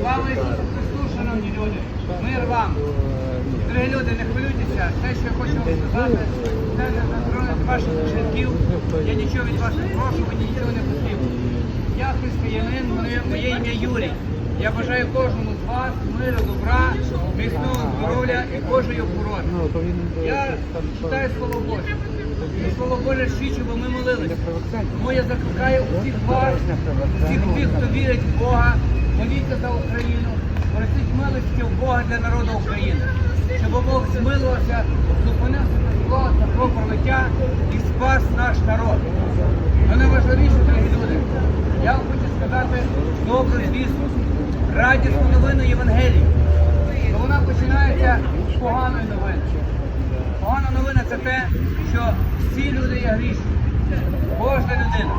Слава Ісусу Христу, шановні люди! Мир вам! Дорогі люди, не хвилюйтеся. Те, що я хочу вам сказати, це не затронути ваших життів. Я нічого від вас не прошу, мені нічого не потрібно. Я християнин, моє ім'я Юрій. Я бажаю кожному з вас миру, добра, міцного здоров'я і Божої охорони. Я читаю Слово Боже. І Слово Боже свідчить, бо ми молилися. Тому я закликаю усіх вас, всіх тих, хто вірить в Бога, моліться за Україну, просіть милості в Бога для народу України, щоб Бог змилувався, зупинив це зло та кровопролиття і спас наш народ. Но найважливіше, дорогі люди, я вам хочу сказати добру звістку, радісну новину Євангелії. Поганої новини. Погана новина це те, що всі люди є грішні. Кожна людина.